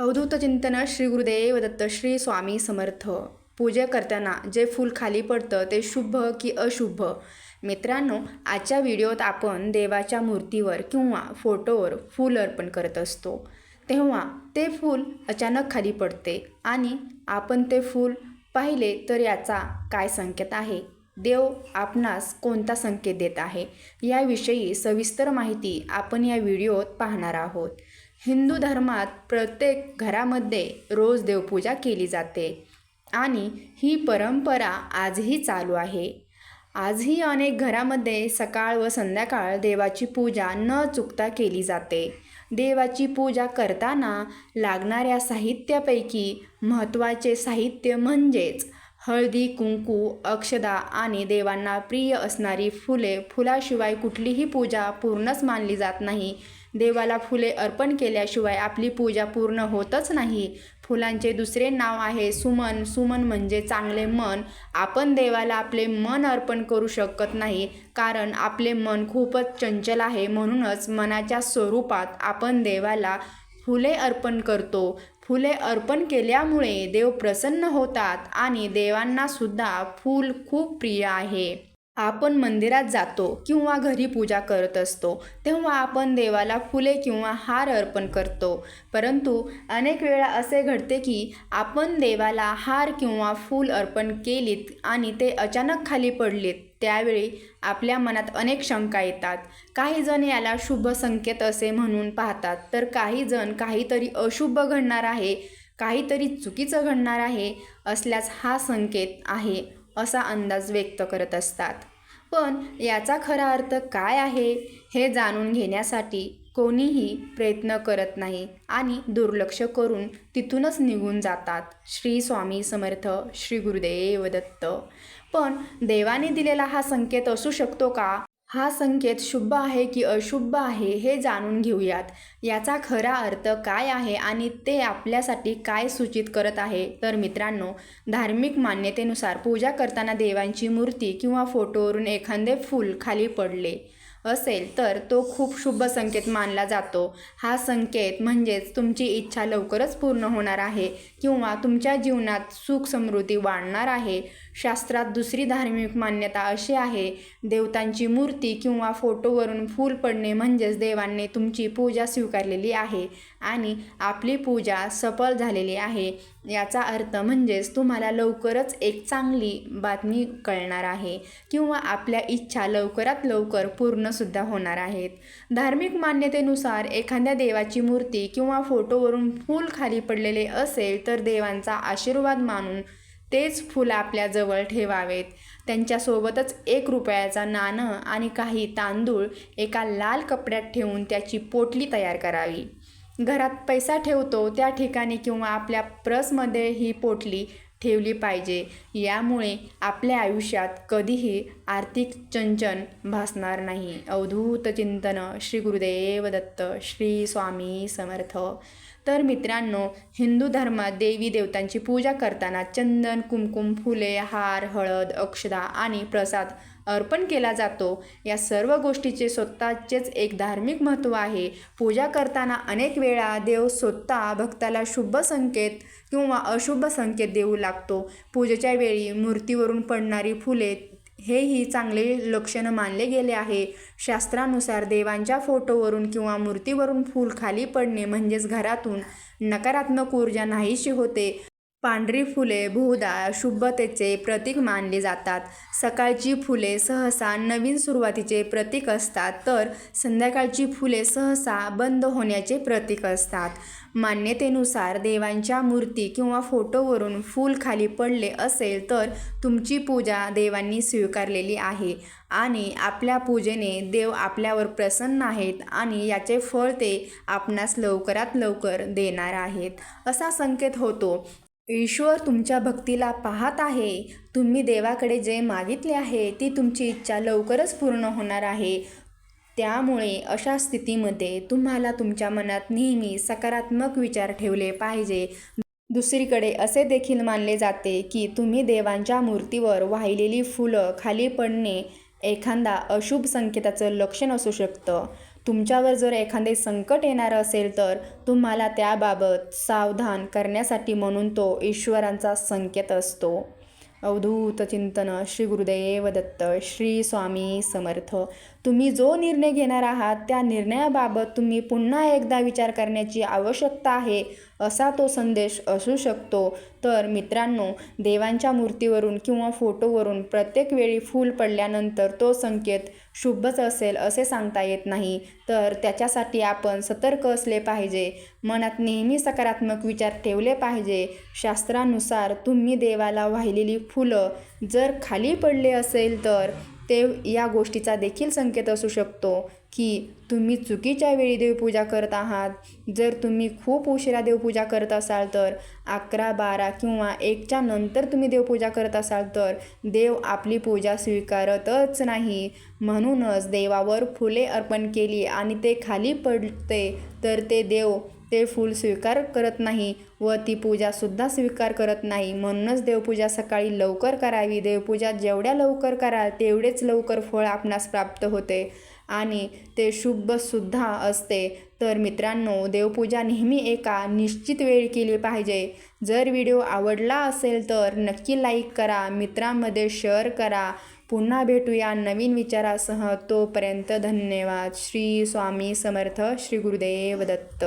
अवधूत चिंतन श्री गुरुदेव दत्त श्री स्वामी समर्थ. पूजा करताना जे फूल खाली पडतं ते शुभ की अशुभ? मित्रांनो आजच्या व्हिडिओत आपण देवाच्या मूर्तीवर किंवा फोटोवर फूल अर्पण करत असतो. तेव्हा ते फूल अचानक खाली पडते आणि आपण ते फूल पाहिले तर याचा काय संकेत आहे? देव आपणास कोणता संकेत देत आहे? याविषयी सविस्तर माहिती आपण या व्हिडिओत पाहणार आहोत. हिंदू धर्मात प्रत्येक घरामध्ये रोज देवपूजा केली जाते आणि ही परंपरा आजही चालू आहे. आजही अनेक घरामध्ये सकाळ व संध्याकाळ देवाची पूजा न चुकता केली जाते. देवाची पूजा करताना लागणाऱ्या साहित्यापैकी महत्त्वाचे साहित्य म्हणजेच हळदी कुंकू अक्षदा आणि देवांना प्रिय असणारी फुले फुलाशिवाय कुठलीही पूजा पूर्णच मानली जात नाही. देवाला फुले अर्पण केल्याशिवाय आपली पूजा पूर्ण होतच नाही. फुलांचे दुसरे नाव आहे सुमन. सुमन म्हणजे चांगले मन. आपण देवाला आपले मन अर्पण करू शकत नाही कारण आपले मन खूपच चंचल आहे. म्हणूनच मनाच्या स्वरूपात आपण देवाला फुले अर्पण करतो. फुले अर्पण केल्यामुळे देव प्रसन्न होतात आणि देवांनासुद्धा फूल खूप प्रिय आहे. आपण मंदिरात जातो किंवा घरी पूजा करत असतो तेव्हा आपण देवाला फुले किंवा हार अर्पण करतो. परंतु अनेक वेळा असे घडते की आपण देवाला हार किंवा फूल अर्पण केलीत आणि ते अचानक खाली पडलेत त्यावेळी आपल्या मनात अनेक शंका येतात. काही जण याला शुभ संकेत असे म्हणून पाहतात तर काही जण काहीतरी अशुभ घडणार आहे काहीतरी चुकीचं घडणार आहे असल्यास हा संकेत आहे. असा अंदाज व्यक्त करत असतात. पण याचा खरा अर्थ काय आहे हे जाणून घेण्यासाठी कोणीही प्रयत्न करत नाही आणि दुर्लक्ष करून तिथूनच निघून जातात. श्री स्वामी समर्थ श्री गुरुदेव दत्त पण देवाने दिलेला हा संकेत असू शकतो का? हा संकेत शुभ आहे की अशुभ आहे हे जाणून घेऊयात. याचा खरा अर्थ काय आहे आणि ते आपल्यासाठी काय सूचित करत आहे? तर मित्रांनो धार्मिक मान्यतेनुसार पूजा करताना देवांची मूर्ती किंवा फोटोवरून एखादे फूल खाली पडले असेल तर तो खूप शुभ संकेत मानला जातो. हा संकेत म्हणजेच तुमची इच्छा लवकरच पूर्ण होणार आहे किंवा तुमच्या जीवनात सुख समृद्धी वाढणार आहे. शास्त्रात दुसरी धार्मिक मान्यता अशी आहे देवतांची मूर्ती किंवा फोटोवरून फूल पडणे म्हणजेच देवांनी तुमची पूजा स्वीकारलेली आहे आणि आपली पूजा सफल झालेली आहे. याचा अर्थ म्हणजेच तुम्हाला लवकरच एक चांगली बातमी कळणार आहे किंवा आपल्या इच्छा लवकरात लवकर पूर्णसुद्धा होणार आहेत. धार्मिक मान्यतेनुसार एखाद्या देवाची मूर्ती किंवा फोटोवरून फूल खाली पडलेले असेल तर देवांचा आशीर्वाद मानून तेच फुलं आपल्याजवळ ठेवावेत. त्यांच्यासोबतच एक रुपयाचा नाणं आणि काही तांदूळ एका लाल कपड्यात ठेवून त्याची पोटली तयार करावी. घरात पैसा ठेवतो त्या ठिकाणी किंवा आपल्या प्रसमध्ये ही पोटली ठेवली पाहिजे. यामुळे आपल्या आयुष्यात कधीही आर्थिक चंचन भासणार नाही. अवधूत चिंतन श्री गुरुदेव दत्त श्री स्वामी समर्थ. तर मित्रांनो हिंदू धर्मात देवी देवतांची पूजा करताना चंदन कुमकुम फुले हार हळद अक्षदा आणि प्रसाद अर्पण केला जातो. या सर्व गोष्टीचे स्वतःचेच एक धार्मिक महत्त्व आहे. पूजा करताना अनेक वेळा देव स्वतः भक्ताला शुभ संकेत किंवा अशुभ संकेत देऊ लागतो. पूजेच्या वेळी मूर्तीवरून पडणारी फुले हेही चांगले लक्षण मानले गेले आहे. शास्त्रानुसार देवांच्या फोटोवरून किंवा मूर्तीवरून फूल खाली पडणे म्हणजेच घरातून नकारात्मक ऊर्जा नाहीशी होते. पांढरी फुले बहुधा शुभतेचे प्रतीक मानली जातात. सकाळची फुले सहसा नवीन सुरुवातीचे प्रतीक असतात तर संध्याकाळची फुले सहसा बंद होण्याचे प्रतीक असतात. मान्यतेनुसार देवांच्या मूर्ती किंवा फोटोवरून फूल खाली पडले असेल तर तुमची पूजा देवांनी स्वीकारलेली आहे आणि आपल्या पूजेने देव आपल्यावर प्रसन्न आहेत आणि याचे फळ ते आपणास लवकरात लवकर देणार आहेत असा संकेत होतो. ईश्वर तुमच्या भक्तीला पाहत आहे. तुम्ही देवाकडे जे मागितले आहे ती तुमची इच्छा लवकरच पूर्ण होणार आहे. त्यामुळे अशा स्थितीमध्ये तुम्हाला तुमच्या मनात नेहमी सकारात्मक विचार ठेवले पाहिजे. दुसरीकडे असे देखील मानले जाते की तुम्ही देवांच्या मूर्तीवर वाहिलेली फुलं खाली पडणे एखादा अशुभ संकेताचं लक्षण असू शकतं. तुमच्यावर जर एखादे संकट येणार असेल तर तुम्हाला त्याबाबत सावधान करण्यासाठी म्हणून तो ईश्वरांचा संकेत असतो. अवधूत चिंतन श्री गुरुदेव दत्त श्री स्वामी समर्थ. तुम्ही जो निर्णय घेणार आहात त्या निर्णयाबाबत तुम्ही पुन्हा एकदा विचार करण्याची आवश्यकता आहे असा तो संदेश असू शकतो. तर मित्रांनो देवांच्या मूर्तीवरून किंवा फोटोवरून प्रत्येक वेळी फूल पडल्यानंतर तो संकेत शुभच असेल असे सांगता येत नाही. तर त्याच्यासाठी आपण सतर्क असले पाहिजे. मनात नेहमी सकारात्मक विचार ठेवले पाहिजे. शास्त्रानुसार तुम्ही देवाला वाहिलेली फुलं जर खाली पडले असेल तर ते या गोष्टीचा देखील संकेत असू शकतो की तुम्ही चुकीच्या वेळी देवपूजा करत आहात. जर तुम्ही खूप उशिरा देवपूजा करत असाल तर अकरा बारा किंवा एकच्या नंतर तुम्ही देवपूजा करत असाल तर देव आपली पूजा स्वीकारतच नाही. म्हणूनच देवावर फुले अर्पण केली आणि ते खाली पडते तर ते देव ते फूल स्वीकार करत नाही व ती पूजासुद्धा स्वीकार करत नाही. म्हणूनच देवपूजा सकाळी लवकर करावी. देवपूजा जेवढ्या लवकर कराल तेवढेच लवकर फळ आपणास प्राप्त होते आणि ते शुभसुद्धा असते. तर मित्रांनो देवपूजा नेहमी एका निश्चित वेळी केली पाहिजे. जर व्हिडिओ आवडला असेल तर नक्की लाईक करा मित्रांमध्ये शेअर करा. पुन्हा भेटूया नवीन विचारासह. तोपर्यंत धन्यवाद. श्री स्वामी समर्थ श्री गुरुदेव दत्त.